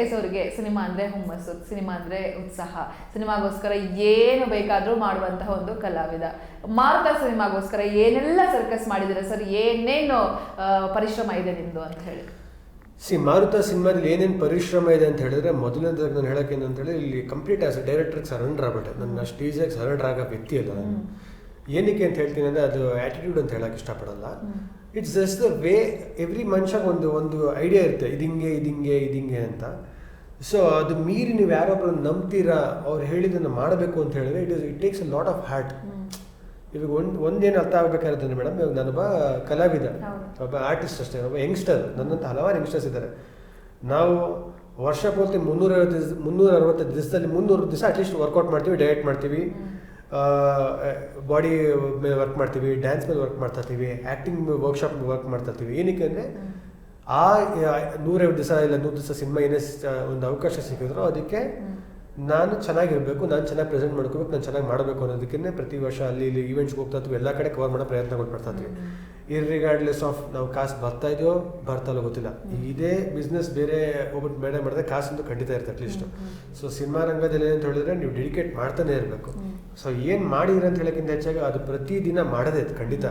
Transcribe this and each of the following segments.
S ಅವರಿಗೆ cinema ಅಂದರೆ ಹುಮ್ಮಸ್ಸು ಸಿನಿಮಾ ಅಂದರೆ ಉತ್ಸಾಹ. ಸಿನಿಮಾಗೋಸ್ಕರ ಏನು ಬೇಕಾದರೂ ಮಾಡುವಂತಹ ಒಂದು ಕಲಾವಿದ. ಮಾರುತ ಸಿನಿಮಾಗೋಸ್ಕರ ಏನೆಲ್ಲ ಸರ್ಕಸ್ ಮಾಡಿದರೆ ಸರ್ ಏನೇನು ಪರಿಶ್ರಮ ಇದೆ ನಿಮ್ಮದು ಅಂತ ಹೇಳಿ. ಸಿ ಮಾರುತ ಸಿನಿಮಾದಲ್ಲಿ ಏನೇನು ಪರಿಶ್ರಮ ಇದೆ ಅಂತ ಹೇಳಿದ್ರೆ ಮೊದಲನೇದಾಗಿ ನಾನು ಹೇಳಕ್ಕೆ ಏನಂತ ಹೇಳಿ ಇಲ್ಲಿ ಕಂಪ್ಲೀಟ್ ಆಸ್ ಅ ಡೈರೆಕ್ಟರ್ಗೆ ಸರೆಂಡರ್ ಆಗ್ಬಿಟ್ಟೆ. ನನ್ನ ಸ್ಟೇಜಾಗಿ ಸರೆಂಡರ್ ಆಗೋ ವ್ಯಕ್ತಿ ಅಲ್ಲ ನಾನು. ಏನಕ್ಕೆ ಅಂತ ಹೇಳ್ತೀನಿ ಅಂದರೆ ಅದು ಆ್ಯಟಿಟ್ಯೂಡ್ ಅಂತ ಹೇಳೋಕೆ ಇಷ್ಟಪಡಲ್ಲ. It's just the way every ಮನುಷ್ಯಗೆ ಒಂದು ಒಂದು ಐಡಿಯಾ ಇರುತ್ತೆ ಇದಿಂಗೆ ಇದಿಂಗೆ ಇದಿಂಗೆ ಅಂತ ಸೊ ಅದು ಮೀರಿ ನೀವು ಯಾರೊಬ್ಬರು ನಂಬ್ತೀರಾ ಅವ್ರು ಹೇಳಿದ್ದನ್ನು ಮಾಡಬೇಕು ಅಂತ ಹೇಳಿದ್ರೆ it is it takes a lot of hat ಇವಾಗ ಒಂದು ಒಂದೇನು ಅರ್ಥ ಆಗಬೇಕಾದ್ರೆ ಮೇಡಮ್ ಇವಾಗ ನಾನೊಬ್ಬ ಕಲಾವಿದ ಒಬ್ಬ ಆರ್ಟಿಸ್ಟ್ ಅಷ್ಟೇ ಒಬ್ಬ ಯಂಗ್ಸ್ಟರ್ ನನ್ನಂತ ಹಲವಾರು ಯಂಗ್ಸ್ಟರ್ಸ್ ಇದ್ದಾರೆ. ನಾವು ವರ್ಷ ಪೂರ್ತಿ ಮುನ್ನೂರ ಮುನ್ನೂರ ಅರವತ್ತು ದಿವಸದಲ್ಲಿ ಮುನ್ನೂರು ದಿವಸ ಅಟ್ಲೀಸ್ಟ್ ವರ್ಕೌಟ್ ಮಾಡ್ತೀವಿ ಡಯಟ್ ಮಾಡ್ತೀವಿ. ಬಾಡಿ ಮೇಲೆ ವರ್ಕ್ ಮಾಡ್ತೀವಿ ಡ್ಯಾನ್ಸ್ ಮೇಲೆ ವರ್ಕ್ ಮಾಡ್ತಾ ಇರ್ತೀವಿ ಆ್ಯಕ್ಟಿಂಗ್ ವರ್ಕ್ಶಾಪ್ ವರ್ಕ್ ಮಾಡ್ತಾ ಇರ್ತೀವಿ ಏನಕ್ಕೆ ಅಂದರೆ ಆ ನೂರೈವತ್ತು ದಿವಸ ಇಲ್ಲ ನೂರು ದಿವಸ ಸಿನಿಮಾ ಏನೇ ಒಂದು ಅವಕಾಶ ಸಿಕ್ಕಿದ್ರು ಅದಕ್ಕೆ ನಾನು ಚೆನ್ನಾಗಿರಬೇಕು, ನಾನು ಚೆನ್ನಾಗಿ ಪ್ರೆಸೆಂಟ್ ಮಾಡ್ಕೋಬೇಕು, ನಾನು ಚೆನ್ನಾಗಿ ಮಾಡಬೇಕು ಅನ್ನೋದಕ್ಕೆ ಪ್ರತಿ ವರ್ಷ ಅಲ್ಲಿ ಇಲ್ಲಿ ಈವೆಂಟ್ಸ್ಗೆ ಹೋಗ್ತಾ ಇರ್ತೀವಿ. ಎಲ್ಲ ಕಡೆ ಕವರ್ ಮಾಡೋ ಪ್ರಯತ್ನಗಳು ಪಡ್ತಾ ಇರ್ತೀವಿ ಇರ್ರಿಗಾರ್ಡ್ಲೆಸ್ ಆಫ್ ನಾವು ಕಾಸು ಬರ್ತಾ ಇದೆಯೋ, ಬರ್ತಾ ಇಲ್ಲೋ ಗೊತ್ತಿಲ್ಲ. ಇದೇ ಬಿಸ್ನೆಸ್ ಬೇರೆ ಹೋಗ್ಬಿಟ್ಟು ಬೇಡ ಮಾಡಿದ್ರೆ ಕಾಸಂತೂ ಖಂಡಿತ ಇರುತ್ತೆ ಅಟ್ಲೀಸ್ಟ್ ಸೊ ಸಿನಿಮಾ ರಂಗದಲ್ಲಿ ಏನಂತ ಹೇಳಿದ್ರೆ ನೀವು ಡೆಡಿಕೇಟ್ ಮಾಡ್ತಾನೆ ಇರಬೇಕು. ಸೊ ಏನು ಮಾಡಿದ್ರೆ ಅಂತ ಹೇಳೋಕ್ಕಿಂತ ಹೆಚ್ಚಾಗಿ ಅದು ಪ್ರತಿದಿನ ಮಾಡೋದೇ ಇತ್ತು ಖಂಡಿತ.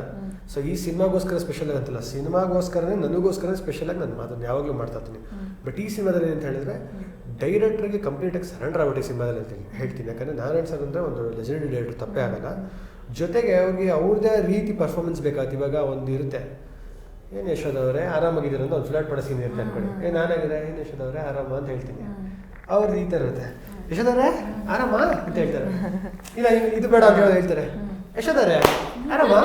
ಸೊ ಈ ಸಿನಿಮಾಗೋಸ್ಕರ ಸ್ಪೆಷಲ್ ಆಗಂತಲ್ಲ ಸಿನಿಮಾಗೋಸ್ಕರನೇ ನನಗೋಸ್ಕರ ಸ್ಪೆಷಲ್ ಆಗಿ ನಾನು ಅದನ್ನು ಯಾವಾಗಲೂ ಮಾಡ್ತಾ ಇರ್ತೀನಿ. ಬಟ್ ಈ ಸಿನಿಮಾದಲ್ಲಿ ಅಂತ ಹೇಳಿದ್ರೆ ಡೈರೆಕ್ಟ್ರಿಗೆ ಕಂಪ್ಲೀಟಾಗಿ ಸರೆಂಡರ್ ಆಗ್ಬಿಟ್ಟು ಸಿನಿಮಾದಲ್ಲಿ ಅಂತ ಹೇಳ್ತೀನಿ. ಯಾಕಂದರೆ ನಾರಾಯಣ್ ಸರ್ ಅಂದರೆ ಒಂದು ಲೆಜೆಂಡ್ ಡೈರೆಕ್ಟರ್ ತಪ್ಪೇ ಆಗಲ್ಲ. ಜೊತೆಗೆ ಅವ್ರಿಗೆ ಅವ್ರದ್ದೇ ರೀತಿ ಪರ್ಫಾರ್ಮೆನ್ಸ್ ಬೇಕಾಗುತ್ತೆ ಇವಾಗ ಒಂದು ಇರುತ್ತೆ. ಏನು ಯಶೋದವ್ರೆ ಆರಾಮಾಗಿದ್ದೀರ ಅಂತ ಒಂದು ಫ್ಲಾಟ್ ಪಡಿಸ್ತೀನಿ ಅಂತ ಅನ್ಕೊಳ್ಳಿ. ಏ ನಾನಾಗಿದೆ ಏನು ಯಶೋದವ್ರೆ ಆರಾಮ ಅಂತ ಹೇಳ್ತೀನಿ. ಅವ್ರದ್ದು ಈ ಥರ ಇರುತ್ತೆ. ಯಶೋದವ್ರೆ ಆರಾಮ? ಅಂತ ಹೇಳ್ತಾರೆ. ಇಲ್ಲ ಇದು ಬೇಡ ಅಂತ ಹೇಳಿ ಹೇಳ್ತಾರೆ. ಯಶೋದವ್ರೆ ಆರಾಮ?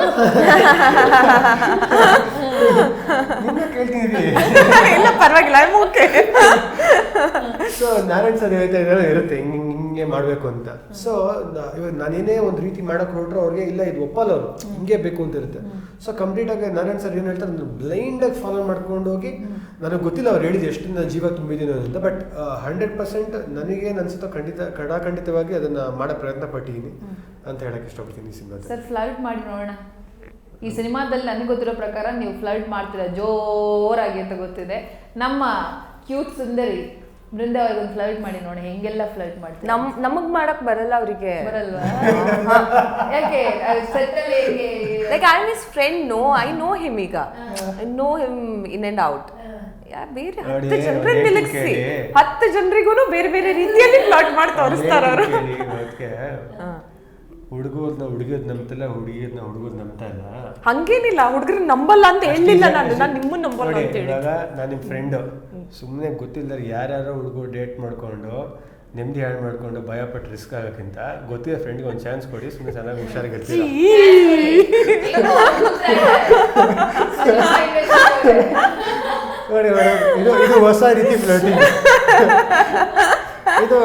ಕೇಳ್ತೀನಿ ಇಲ್ಲ ಪರವಾಗಿಲ್ಲ ಓಕೆ ಸೊ ನಾರಾಯಣ್ ಸರ್ ಹೇಳ್ತಾ ಇದ್ದಾರೆ ಇರುತ್ತೆ ಹಿಂಗೆ ಹಿಂಗೆ ಮಾಡಬೇಕು ಅಂತ. ಸೊ ಇವಾಗ ನಾನೇನೇ ಒಂದು ರೀತಿ ಮಾಡಕ್ಕೆ ಹೊರಟ್ರು ಅವ್ರಿಗೆ ಇಲ್ಲ ಇದು ಒಪ್ಪಲ್ಲ ಅವರು. ಹಿಂಗೆ ಬೇಕು ಅಂತ ಇರುತ್ತೆ. ಸೊ ಕಂಪ್ಲೀಟ್ ಆಗಿ ನಾರಾಯಣ್ ಸರ್ ಏನು ಹೇಳ್ತಾರೆ ನಾನು ಬ್ಲೈಂಡ್ ಆಗಿ ಫಾಲೋ ಮಾಡ್ಕೊಂಡು ಹೋಗಿ ನನಗೆ ಗೊತ್ತಿಲ್ಲ ಅವ್ರು ಹೇಳಿದ್ದು ಎಷ್ಟು ನನ್ನ ಜೀವ ತುಂಬಿದ್ದೀನಿ ಅಂತ ಬಟ್ ಹಂಡ್ರೆಡ್ ಪರ್ಸೆಂಟ್ ನನಗೆ ಅನ್ಸುತ್ತೋ ಖಂಡಿತ ಖಂಡಿತವಾಗಿ ಅದನ್ನ ಮಾಡೋ ಪ್ರಯತ್ನ ಪಟ್ಟಿದ್ದೀನಿ ಅಂತ ಹೇಳಕ್ ಇಷ್ಟಪಡ್ತೀನಿ ಸಿನಿಮಾ ಸರ್ ಫ್ಲೈಟ್ ಮಾಡಿ ನೋಡೋಣ. ಈ ಸಿನಿಮಾದಲ್ಲಿ ನನಗೆ ಗೊತ್ತಿರೋ ಪ್ರಕಾರ ನೀವು ಫ್ಲರ್ಟ್ ಮಾಡ್ತೀರಾ ಜೋರಾಗಿ ಅಂತ ಗೊತ್ತಿದೆ. ನಮ್ಮ ಕ್ಯೂಟ್ ಸುಂದರಿ ಬೃಂದ ಅವ್ರಿಗೊಂದು ಫ್ಲರ್ಟ್ ಮಾಡಿ ನೋಡಿ ಹೆಂಗೆಲ್ಲ ಫ್ಲೈಟ್ ಮಾಡ್ತೀವಿ ನಮ್ ನಮಗ್ ಮಾಡಕ್ ಬರಲ್ಲ ಅವರಿಗೆ. ಬರಲ್ವಾ? ಯಾಕೆ? ಸೆಟ್ ಅಲ್ಲಿ ಹೇಗೆ? Like I miss friend no I know him ಈಗ. I know him in and out ಬೇರೆ ಹತ್ತು ಜನರನ್ನ ಅವ್ರು ನಿಲ್ಲಿಸಿ. ಹತ್ತು ಜನರಿಗೂ ಬೇರೆ ಬೇರೆ ರೀತಿಯಲ್ಲಿ ಪ್ಲಾಟ್ ಮಾಡಿ ತೋರಿಸ್ತಾರ ಅವರು. ಹುಡುಗರ್ನ ಹುಡುಗದ್ ನಂಬ್ತಿಲ್ಲ ಹುಡುಗಿಯರ್ನ ಹುಡುಗರ್ ನಂಬ್ತಾ ಇಲ್ಲ. ಹಂಗೇನಿಲ್ಲ ಹುಡುಗರು ನಂಬಲ್ಲ ಅಂತ ಹೇಳಿಲ್ಲ ನಾನು. ನಾನು ನಿಮ್ಮನ್ನ ನಂಬಲ್ಲ ನೋಡಿ, ಅಂತ ಹೇಳಿ. ಇವಾಗ ನಾನು ನಿಮ್ಮ ಫ್ರೆಂಡ್ ಸುಮ್ಮನೆ ಗೊತ್ತಿಲ್ಲದ್ರೆ ಯಾರ್ಯಾರೋ ಹುಡುಗರು ಡೇಟ್ ಮಾಡ್ಕೊಂಡು ನೆಮ್ಮದಿ ಹಾಳು ಮಾಡ್ಕೊಂಡು ಭಯ ಪಟ್ಟು ರಿಸ್ಕ್ ಆಗೋಕ್ಕಿಂತ ಗೊತ್ತಿರೋ ಫ್ರೆಂಡ್ಗೆ ಒಂದು ಚಾನ್ಸ್ ಕೊಡಿ ಸುಮ್ಮನೆ ಚೆನ್ನಾಗಿ ಹುಷಾರಾಗಿರ್ತೀವಿ ನೋಡಿ ಮೇಡಮ್ ಇದು ಇದು ಹೊಸ ರೀತಿ ಫ್ಲರ್ಟಿಂಗ್ ಇದು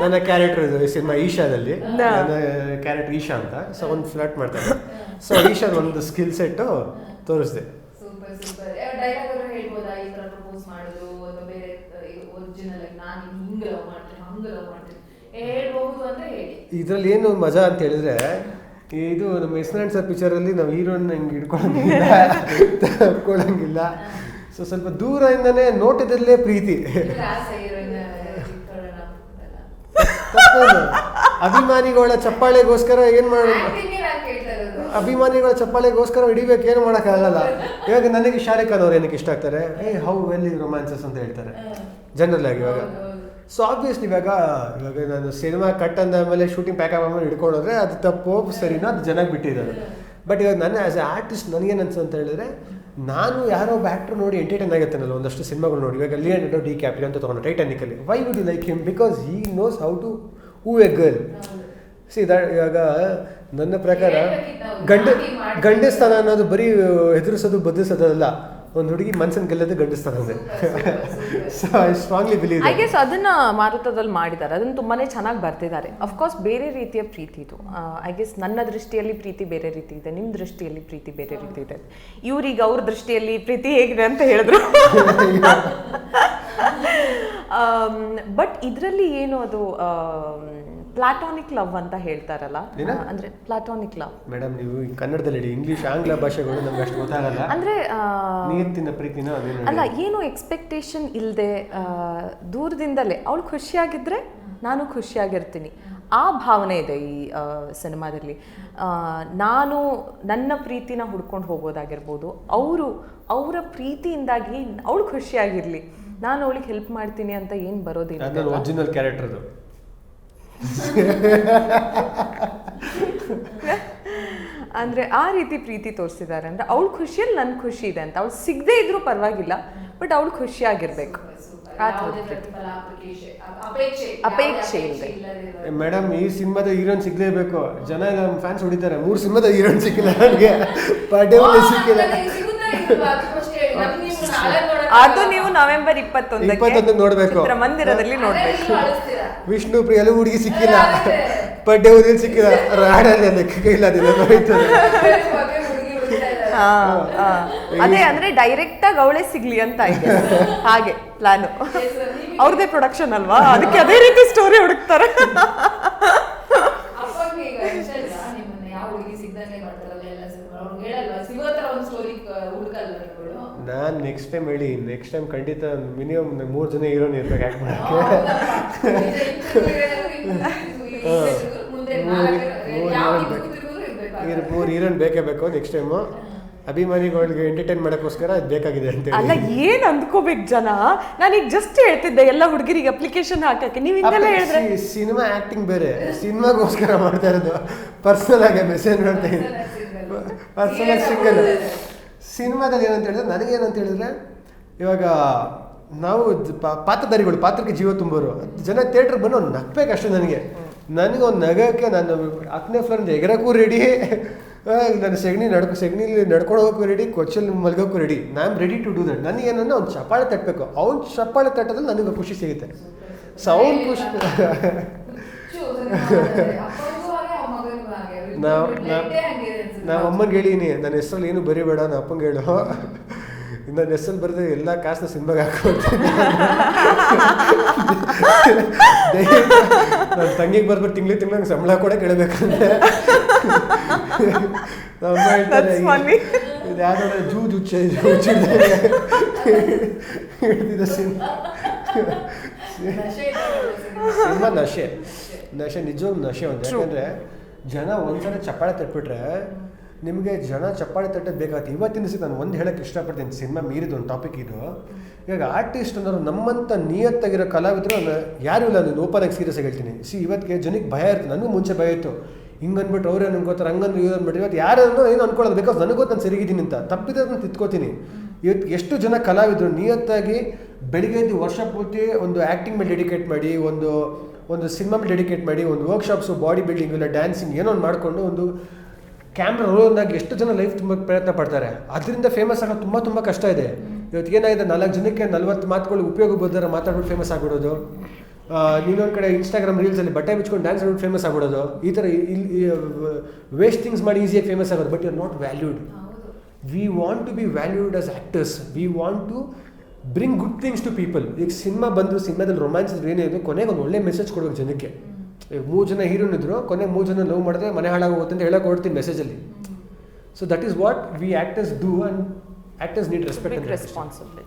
ನನ್ನ ಕ್ಯಾರೆಕ್ಟರ್ ಇದು ಸಿನಿಮಾ ಈಶಾದಲ್ಲಿ. ನನ್ನ ಕ್ಯಾರೆಕ್ಟರ್ ಈಶಾ ಅಂತ. ಸೊ ಒಂದು ಫ್ಲಾಟ್ ಮಾಡ್ತಾರೆ ಸೊ ಈಶಾದ ಒಂದು ಸ್ಕಿಲ್ ಸೆಟ್ಟು ತೋರಿಸಿದೆ. ಇದ್ರಲ್ಲಿ ಏನು ಮಜಾ ಅಂತ ಹೇಳಿದ್ರೆ ಇದು ನಮ್ಮ ಎಸ್ನಾಂಡ್ ಸರ್ ಪಿಕ್ಚರಲ್ಲಿ ನಾವು ಹೀರೋನ್ ಹಂಗೆ ಹಿಡ್ಕೊಳಂಗಿಲ್ಲ ಕೊಡಂಗಿಲ್ಲ ಸೊ ಸ್ವಲ್ಪ ದೂರದಿಂದನೇ ನೋಟದಲ್ಲೇ ಪ್ರೀತಿ ಇದ್ರ ಆಸೆ ಹೀರೋಯಿನ್ ಇಟ್ಕೊಳ್ಳೋಣ ಅಂತೆಲ್ಲ. ಅಭಿಮಾನಿಗಳ ಚಪ್ಪಾಳೆಗೋಸ್ಕರ ಏನ್ ಮಾಡ. ಅಭಿಮಾನಿಗಳ ಚಪ್ಪಾಳೆಗೋಸ್ಕರ ಹಿಡಿಬೇಕು, ಏನು ಮಾಡೋಕ್ಕಾಗಲ್ಲ ಇವಾಗ ನನಗೆ ಶಾರುಖ್ ಖಾನ್ ಅವ್ರು ಏನಕ್ಕೆ ಇಷ್ಟ ಆಗ್ತಾರೆ ಏ ಹೌ ವೆಲ್ ರೊಮ್ಯಾನ್ಸಸ್ ಅಂತ ಹೇಳ್ತಾರೆ ಜನರಲ್ ಆಗಿ ಇವಾಗ. ಸೊ ಆಬ್ವಿಯಸ್ಲಿ ಇವಾಗ ಇವಾಗ ನಾನು ಸಿನಿಮಾ ಕಟ್ ಅಂದ ಮೇಲೆ ಶೂಟಿಂಗ್ ಪ್ಯಾಕ್ ಹಿಡ್ಕೊಂಡು ಹಿಡ್ಕೊಂಡ್ರೆ ಅದು ತಪ್ಪು, ಸರಿನೋ ಅದು ಜನಕ್ಕೆ ಬಿಟ್ಟಿದ್ದಾರೆ ಬಟ್ ಇವಾಗ ನನ್ನ ಆಸ್ ಎ ಆರ್ಟಿಸ್ಟ್ ನನಗೇನು ಅನ್ಸು ಅಂತ ಹೇಳಿದ್ರೆ ನಾನು ಯಾರೋ ಬ್ಯಾಕ್ಟ್ರ್ ನೋಡಿ ಎಂಟರ್ಟೈನ್ ಆಗಿರ್ತಾನಲ್ಲ ಒಂದಷ್ಟು ಸಿನಿಮಾಗಳು ನೋಡಿ. ಇವಾಗ ಲಿಯನ್ ಡಿ ಕ್ಯಾಪ್ರಿ ಅಂತ ತೊಗೊಂಡು ಟೈಟಾನಿಕಲ್ಲಿ why would you like him because he knows how to woo a girl see that ಇವಾಗ ನನ್ನ ಪ್ರಕಾರ. ಗಂಡ ಗಂಡಸ್ತನ ಅನ್ನೋದು ಬರೀ ಎದುರಿಸೋದು ಬದಿಸೋದಲ್ಲ ಒಂದು ಹುಡುಗಿ ಮನ್ಸನ್ ಗೆಲ್ಲದೆ ಗಂಡಿಸ್ತಾನೆ so I strongly believe I guess ಅದನ್ನ ಮಾರುತದಲ್ಲಿ ಮಾಡಿದ್ದಾರೆ. ಅದನ್ನ ತುಂಬಾನೇ ಚೆನ್ನಾಗಿ ಬರ್ತಿದ್ದಾರೆ. ಅಫ್ಕೋರ್ಸ್ ಬೇರೆ ರೀತಿಯ ಪ್ರೀತಿ ಇದು. ಐ ಗೆಸ್ ನನ್ನ ದೃಷ್ಟಿಯಲ್ಲಿ ಪ್ರೀತಿ ಬೇರೆ ರೀತಿ ಇದೆ. ನಿಮ್ಮ ದೃಷ್ಟಿಯಲ್ಲಿ ಪ್ರೀತಿ ಬೇರೆ ರೀತಿ ಇದೆ. ಇವ್ರಿಗೆ ಅವ್ರ ದೃಷ್ಟಿಯಲ್ಲಿ ಪ್ರೀತಿ ಹೇಗಿದೆ ಅಂತ ಹೇಳಿದ್ರು. ಬಟ್ ಇದರಲ್ಲಿ ಏನು ಅದು ಪ್ಲಾಟಾನಿಕ್ ಲವ್ ಅಂತ ಹೇಳ್ತಾರಲ್ಲ ಏನ? ಅಂದ್ರೆ ಪ್ಲಾಟೋನಿಕ್ ಲವ್ ಮೇಡಮ್ ನೀವು ಈ ಕನ್ನಡದಲ್ಲಿ ಹೇಳಿ ಇಂಗ್ಲಿಷ್ ಆಂಗ್ಲ ಭಾಷೆಗಳು ನಮ್ಗೆ ಅಷ್ಟು ಗೊತ್ತಾಗಲ್ಲ. ಅಂದ್ರೆ ಆ, ನಿಯತ್ತಿನ ಪ್ರೀತಿನ ಅದೇನು ಅಲ್ಲ ಏನು ಎಕ್ಸ್ಪೆಕ್ಟೇಷನ್ ಇಲ್ಲದೆ ದೂರದಿಂದಲೇ. ಅವಳು ಖುಷಿಯಾಗಿದ್ರೆ ನಾನು ಖುಷಿಯಾಗಿರ್ತೀನಿ. ಆ ಭಾವನೆ ಇದೆ ಈ ಆ, ಸಿನಿಮಾದಲ್ಲಿ. ಆ, ನಾನು ನನ್ನ ಪ್ರೀತಿನ ಹುಡ್ಕೊಂಡು ಹೋಗೋದಾಗಿರ್ಬೋದು ಅವರು ಅವರ ಪ್ರೀತಿಯಿಂದಾಗಿ ಅವಳು ಖುಷಿಯಾಗಿರಲಿ. ನಾನು ಅವಳಿಗೆ ಹೆಲ್ಪ್ ಮಾಡ್ತೀನಿ ಅಂತ ಏನು ಬರೋದಿಲ್ಲ. ಒರಿಜಿನಲ್ ಕ್ಯಾರೆಕ್ಟರ್ ಅದು ಅಂದ್ರೆ ಆ ರೀತಿ ಪ್ರೀತಿ ತೋರಿಸಿದ್ದಾರೆ ಅಂದ್ರೆ ಅವಳು ಖುಷಿಯಲ್ಲಿ ನನ್ನ ಖುಷಿ ಇದೆ ಅಂತ. ಅವಳು ಸಿಗದೆ ಇದ್ರೂ ಪರವಾಗಿಲ್ಲ ಬಟ್ ಅವಳು ಖುಷಿಯಾಗಿರ್ಬೇಕು. ಆ ಅಪೇಕ್ಷೆ. ಇಲ್ಲದಿರುವ- ಮೇಡಮ್ ಈ ಸಿನಿಮಾದ ಹೀರೋನ್ ಸಿಗ್ಲೇಬೇಕು. ಜನ ನಮ್ಮ ಫ್ಯಾನ್ಸ್ ಹೊಡಿತಾರೆ. ಮೂರು ಸಿನಿಮಾದ ಹೀರೋನ್ ಸಿಕ್ಕಿಲ್ಲ ನನಗೆ. ಪಡ್ಡೆ ಆ, ಸಿಕ್ಕಿಲ್ಲ ನನಗೆ ಸಿಗುತ್ತಾ ಇಲ್ವಾ? ಅದು first ಹೇಳಿ. ನಮ್ಗೆ ನೀವು ನಾಳೆ ನೋಡಕ್ಕೆ ಅದು ನೀವು ನವೆಂಬರ್ ಇಪ್ಪತ್ತೊಂದಕ್ಕೆ ನೋಡ್ಬೇಕು. ಮಂದಿರದಲ್ಲಿ ನೋಡ್ಬೇಕು. ವಿಷ್ಣು ಪ್ರಿಯಲು ಹುಡುಗಿ ಸಿಕ್ಕಿಲ್ಲ. ಪಡ್ಡೆ ಊರಲ್ಲಿ ಸಿಕ್ಕಿಲ್ಲ. ರಾಡಲ್ಲಿ ಅದಕ್ಕೆ ಇಲ್ಲ ಹೋಯ್ತದೆ ಹುಡುಗಿ ಹುಡುಕ್ತಾ ಇದ್ದಾರೆ. ಹಾ, ಹಾ. ಅದೇ ಅಂದ್ರೆ ಡೈರೆಕ್ಟ್ ಆಗಿ ಅವಳೇ ಸಿಗ್ಲಿ ಅಂತ ಇದೆ. ಹಾಗೆ ಪ್ಲಾನು ಅವ್ರದೇ ಪ್ರೊಡಕ್ಷನ್ ಅಲ್ವಾ? ಅದಕ್ಕೆ ಅದೇ ರೀತಿ ಸ್ಟೋರಿ ಹುಡುಕ್ತಾರೆ ಅಪ್ಪಂಗೆ ಈಗ ಇಷ್ಟ ಇಲ್ವಾ? ನಿಮ್ಮನ್ನ ಯಾವ ಹುಡುಗಿ ಸಿಗ್ದಂಗೆ ಮಾಡ್ತಾರಲ್ಲ ಎಲ್ಲ ಸಿನಿಮಾ ಅವ್ರಿಗೆ ಹೇಳಲ್ವಾ ಸಿಗೋ ತರ ಒಂದು ಸ್ಟೋರಿ ಹುಡುಕಲ್ವಾ ನೀವುಗಳು ನಾನು ನೆಕ್ಸ್ಟ್ ಟೈಮ್ ಹೇಳಿ ನೆಕ್ಸ್ಟ್ ಟೈಮ್ ಖಂಡಿತ ಮಿನಿಮಮ್ ಮೂರು ಜನ ಹೀರೋನ್ ಇರ್ಬೇಕು ಆ್ಯಕ್ಟ್ ಮಾಡೋಕ್ಕೆ. ಮೂರು ಹೀರೋನ್ ಬೇಕು ಬೇಕೇ ಬೇಕು ನೆಕ್ಸ್ಟ್ ಟೈಮು ಅಭಿಮಾನಿಗಳಿಗೆ ಎಂಟರ್ಟೈನ್ ಮಾಡೋಕ್ಕೋಸ್ಕರ ಅದು ಬೇಕಾಗಿದೆ ಅಂತ ಅಲ್ಲ ಏನ್ ಅಂದ್ಕೋಬೇಕು ಜನ? ನಾನೀಗ ಜಸ್ಟ್ ಹೇಳ್ತಿದ್ದೆ ಎಲ್ಲ ಹುಡುಗರಿಗೆ ಅಪ್ಲಿಕೇಶನ್ ಹಾಕಕ್ಕೆ. ನೀವು ಹಿಂಗೆಲ್ಲ ಹೇಳಿದ್ರೆ? ಸಿನಿಮಾ ಆಕ್ಟಿಂಗ್ ಬೇರೆ. ಸಿನಿಮಾಗೋಸ್ಕರ ಮಾಡ್ತಾ ಇರೋದು. ಪರ್ಸನಲ್ ಆಗಿ ಮೆಸೇಜ್ ಮಾಡ್ತಾ ಇದ್ದೀನಿ. ಪರ್ಸನಲ್ ಸಿಂಗಲ್ ಸಿನಿಮಾದಲ್ಲಿ ಏನಂತ ಹೇಳಿದ್ರೆ ನನಗೇನಂತ ಹೇಳಿದ್ರೆ ಇವಾಗ ನಾವು ಪಾತ್ರಧಾರಿಗಳು ಪಾತ್ರಕ್ಕೆ ಜೀವ ತುಂಬೋರು ಜನ ಥಿಯೇಟ್ರ್ ಬಂದು ಒಂದು ನಗ್ಬೇಕಷ್ಟೇ ನನಗೆ ನನಗೆ. ಒಂದು ನಗಕ್ಕೆ ನಾನು ಹತ್ತನೇ ಫ್ಲೋರಿಂದ ಎಗರಕ್ಕೂ ರೆಡಿ ನನ್ನ ಸೆಗಣಿ ನಡ್ಕೊ ಸೆಗಣಿಲಿ ನಡ್ಕೊಂಡು ಹೋಗೋಕ್ಕೂ ರೆಡಿ ಕೊಚ್ಚಲ್ಲಿ ಮಲ್ಗೋಕ್ಕೂ ready I'm ready to do that ನನಗೇನಂದ್ರೆ ಅವ್ನು ಚಪ್ಪಾಳೆ ತಟ್ಟಬೇಕು ಅವ್ನು ಚಪ್ಪಾಳೆ ತಟ್ಟೋದ್ರಲ್ಲಿ ನನಗೆ ಖುಷಿ ಸಿಗುತ್ತೆ. ಸೊ ಅವ್ನು ಖುಷಿ ನಾವು. ನಾವು ಅಮ್ಮನಿಗೆ ಹೇಳೀನಿ ನನ್ನ ಹೆಸರಲ್ಲಿ ಏನು ಬರಿಬೇಡ ನಾನು ಅಪ್ಪಂಗೆ ಹೇಳು. ನನ್ನ ಹೆಸರಲ್ಲಿ ಬರೆದ್ರೆ ಎಲ್ಲ ಕಾಸನ್ನ ಸಿನಿಮಾಗೆ ಹಾಕೊಡ್ತೀನಿ ನನ್ನ ತಂಗಿಗೆ ಬರ್ಬಿಟ್ಟು ತಿಂಗ್ಳು ತಿಂಗಳು ನಂಗೆ ಸಂಬಳ ಕೂಡ ಕೇಳಬೇಕಂತೆ. ನಮ್ಮ ಅಮ್ಮ ಹೇಳ್ತಾರೆ. ಇದು ಯಾರು ಜೂ ಜುಚ್ಚೆ ಹಿಡ್ದಿದ್ದ. ಸಿನಿಮಾ ನಶೆ. ನಶೆ. ನಿಜವಾಗ್ಲೂ ನಶೆ ಒಂದು. ಯಾಕಂದ್ರೆ ಜನ ಒಂದ್ಸಲ ಚಪ್ಪಾಳೆ ತಟ್ಬಿಟ್ರೆ ನಿಮಗೆ ಜನ ಚಪ್ಪಾಳೆ ತಟ್ಟೆ ಬೇಕಾಗುತ್ತೆ. ಇವತ್ತಿನ ದಿವಸ ನಾನು ಒಂದು ಹೇಳಕ್ಕೆ ಇಷ್ಟಪಡ್ತೀನಿ. ಸಿನಿಮಾ ಮೀರಿದ ಒಂದು ಟಾಪಿಕ್ ಇದು. ಇವಾಗ ಆರ್ಟಿಸ್ಟ್ ಅನ್ನೋರು ನಮ್ಮಂಥ ನಿಯತ್ತಾಗಿರೋ ಕಲಾವಿದರು ಯಾರು ಇಲ್ಲ, ನಾನು ಓಪನ್ ಆಗಿ ಸೀರಿಯಸ್ ಆಗಿ ಹೇಳ್ತೀನಿ. ಸಿ, ಇವತ್ತಿಗೆ ಜನಕ್ಕೆ ಭಯ ಇರ್ತದೆ ನನಗೂ ಮುಂಚೆ ಭಯ ಇತ್ತು. ಹಿಂಗೆ ಅಂದ್ಬಿಟ್ಟು ಅವ್ರು ಏನು ಅನ್ಕೋತಾರೆ ಹಂಗಂದ್ರೆ ಇವ್ರು ಅಂದ್ಬಿಟ್ಟು ಇವತ್ತು ಯಾರನ್ನು ಏನು ಅನ್ಕೊಳ್ಳೋದು? ಬಿಕಾಸ್ ನನಗೂ ನಾನು ಸರಿಗಿದ್ದೀನಿ ಅಂತ. ತಪ್ಪಿದ್ರೆ ನಾನು ತಿತ್ಕೋತೀನಿ ಇವತ್ತು ಎಷ್ಟು ಜನ ಕಲಾವಿದರು ನಿಯತ್ತಾಗಿ ಬೆಳಿಗ್ಗೆ ಎದ್ದು ವರ್ಷ ಪೂರ್ತಿ ಒಂದು ಆ್ಯಕ್ಟಿಂಗ್ ಮೇಲೆ ಡೆಡಿಕೇಟ್ ಮಾಡಿ, ಒಂದು ಒಂದು ಸಿನಿಮಾ ಮೇಲೆ ಡೆಡಿಕೇಟ್ ಮಾಡಿ, ಒಂದು ವರ್ಕ್ಶಾಪ್ಸು ಬಾಡಿ ಬಿಲ್ಡಿಂಗ್ ಇಲ್ಲ ಡ್ಯಾನ್ಸಿಂಗ್ ಏನೋ ಒಂದು ಮಾಡಿಕೊಂಡು ಒಂದು ಕ್ಯಾಮ್ರಾ ರೋಲ್ನಾಗ ಎಷ್ಟು ಜನ ಲೈಫ್ ತುಂಬ ಪ್ರಯತ್ನ ಪಡ್ತಾರೆ? ಅದರಿಂದ ಫೇಮಸ್ ಆಗೋದು ತುಂಬ ತುಂಬ ಕಷ್ಟ ಇದೆ. ಇವತ್ತು ಏನಾಗಿದೆ? ನಾಲ್ಕು ಜನಕ್ಕೆ ನಲ್ವತ್ತು ಮಾತುಗಳು ಉಪಯೋಗ ಬೋದಾರ ಮಾತಾಡ್ಬಿಟ್ಟು ಫೇಮಸ್ ಆಗಿಬಿಡೋದು. ನೀನೊಂದು ಇನ್ನೊಂದು ಕಡೆ ಇನ್ಸ್ಟಾಗ್ರಾಮ್ ರೀಲ್ಸಲ್ಲಿ ಬಟ್ಟೆ ಬಿಚ್ಕೊಂಡು ಡ್ಯಾನ್ಸ್ ಆಡ್ಬಿಟ್ಟು ಫೇಮಸ್ ಆಗ್ಬಿಡೋದು. ಈ ಥರ ಇಲ್ಲಿ ವೇಸ್ಟ್ ಥಿಂಗ್ಸ್ ಮಾಡಿ ಈಸಿಯಾಗಿ ಫೇಮಸ್ ಆಗೋದು but you are not valued. We want to be valued as actors we want to bring good things to people ಈಗ ಸಿನಿಮಾ ಬಂದು ಸಿನಿಮಾದಲ್ಲಿ ರೊಮ್ಯಾನ್ಸ್ ಏನೇ ಇದೆ ಕೊನೆಗೆ ಒಂದು ಒಳ್ಳೆ ಮೆಸೇಜ್ ಕೊಡೋದು ಜನಕ್ಕೆ. ಈಗ ಮೂರು ಜನ ಹೀರೋನ್ ಇದ್ರು ಕೊನೆ ಮೂರು ಜನ ಲವ್ ಮಾಡಿದ್ರೆ ಮನೆ ಹಾಳಾಗೋಗುತ್ತೆ ಅಂತ ಹೇಳಕ್ಕೆ ಹೊಡ್ತೀನಿ ಮೆಸೇಜಲ್ಲಿ so that is what we actors do and actors need respect responsibility